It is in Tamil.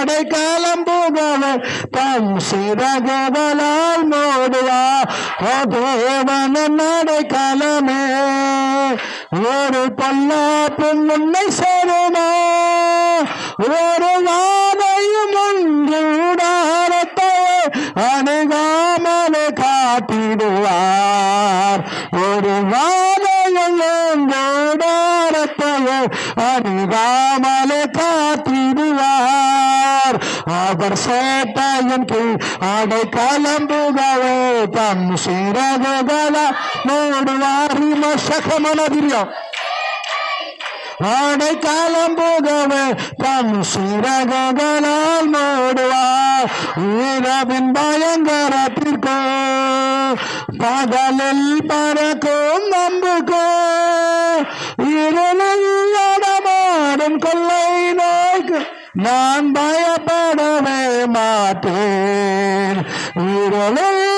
சிறகுகளால் காலம் அவர் தம் சிறகுகளால் மூடுவார் அவர் சேட்டையின் மூடுவா. ஓ தேவன நடை கலமே. ஒரு பல்லாப்பும் உன்னை சேருமா. ஒரு வாதையும் உடாரத்தை அணுகாமலே காட்டிடுவார். ஒரு வாதையும் உடாரத்தை அணுகாமலே காத்திடுவார் அவர் சேட்டாயின் கீழ் ஆடை கலம்புகவே தன் சிறகுகள மூடுவார். சகமனதிரியம் ஆடை காலம்புகவே தன் சிறகுகளால் மூடுவார். இரவின் பயங்கரத்திற்கும் பகலில் பறக்கும் நான் பயப்படவே மாட்டேன். இருளில்